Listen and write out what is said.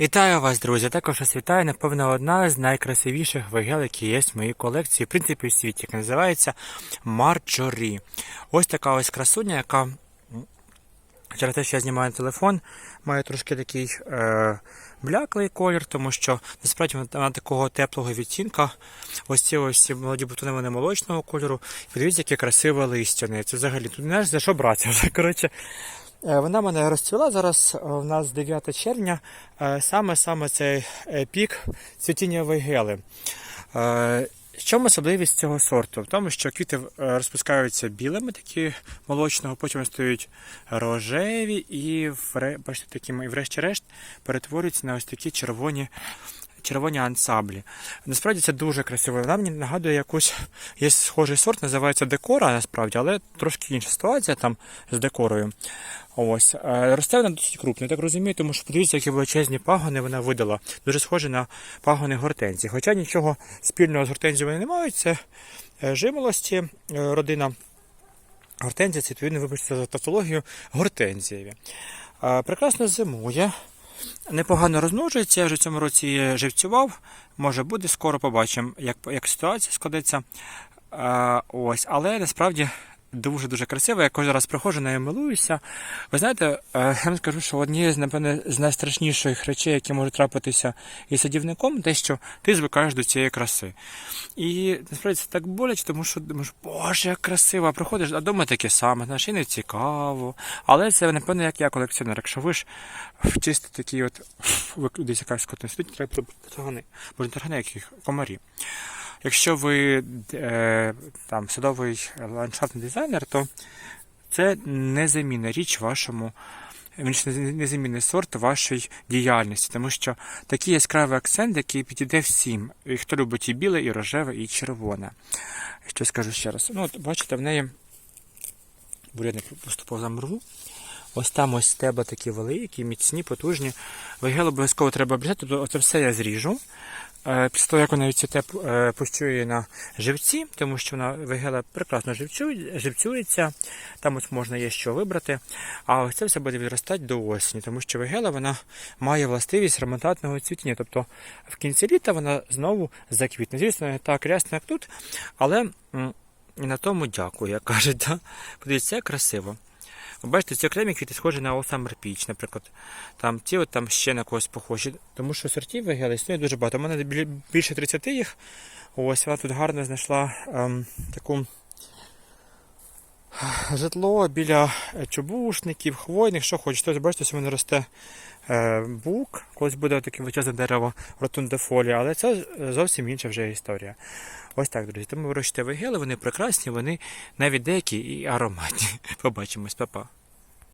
Вітаю вас, друзі! Також вас вітаю, напевно, одна з найкрасивіших вигел, які є в моїй колекції, в принципі, в світі, яка називається Марджорі. Ось така ось красуня, яка через те, що я знімаю телефон, має трошки такий е, бляклий колір, тому що насправді вона, такого теплого відтінка. Ось ці ось ці молоді бутони вони молочного кольору. Подивіться, яке красиве листя. Це взагалі тут не знаєш за що брати. Вже коротше. Е, Вона мене розцвіла зараз. е, У нас 9 червня. е, Саме саме цей е, пік цвітіння вейгели. Е, В чому особливість цього сорту? В тому, що квіти е, розпускаються білими, такі молочного, потім стають рожеві і бачите, такими, і врешті-решт перетворюються на ось такі червоні. Червоні ансамблі. Насправді це дуже красиво. Вона мені нагадує якусь є схожий сорт, називається декора, насправді, але трошки інша ситуація там з декорою. Ось. Е, Росте вона досить крупно, я так розумію, тому що подивіться, які величезні пагони вона видала. Дуже схожі на пагони гортензії. Хоча нічого спільного з гортензією вони не мають, це е, жимолості, е, родина гортензія, це відповідно, вибачте за тавтологію, гортензієві. Прекрасно зимує. Непогано розмножується, вже в цьому році живцював. Може буде, скоро побачимо, як, як ситуація складеться. Е, ось, але насправді дуже-дуже красиво. Я кожен раз приходжу, нею милуюся. Ви знаєте, е, я вам скажу, що однією з, напевне, з найстрашніших речей, які можуть трапитися із садівником, те, що ти звикаєш до цієї краси. І насправді це так боляче, тому що думаєш, боже, як красиво, приходиш, а дома таке саме, знаєш, і не цікаво. Але це, напевно, як я колекціонер. Якщо ви ж в чисто такі от десь якась скотна сидить, треба таргани. Бо не таргани, яких комарі. Якщо ви е, там садовий ландшафтний дизайнер, то це незамінна річ вашому. Незамінний сорт вашої діяльності, тому що такий яскравий акцент, який підійде всім. І хто любить і біле, і рожеве, і червоне. Що скажу ще раз. Ну, от бачите, в неї буряник поступово замру. Ось там ось стебла такі великі, міцні, потужні. Вигел обов'язково треба обрізати, тобто це все я зріжу. Е, Після того, як вона відцвіте, е, пущу її на живці, тому що вона вигела прекрасно живцюється, там ось можна є що вибрати. А ось це все буде відростати до осені, тому що вигела вона має властивість ремонтантного цвітіння. Тобто в кінці літа вона знову заквітне. Звісно, не так рясно, як тут, але на тому дякую, як кажуть. Да? Подивіться, красиво. Ви Бачите, ці окремі квіти схожі на All Піч, наприклад. Там ті от там ще на когось похожі. Тому що сортів вигели існує дуже багато. У мене більше 30 їх. Ось вона тут гарно знайшла ем, таку житло біля чобушників, чубушників, хвойних, що хочеш. Тобто, Бачите, що мене росте е, бук, колись буде таке величезне дерево ротундефолія, але це е, зовсім інша вже історія. Ось так, друзі. Тому вирощуйте вигели, вони прекрасні, вони навіть деякі і ароматні. Побачимось, па-па.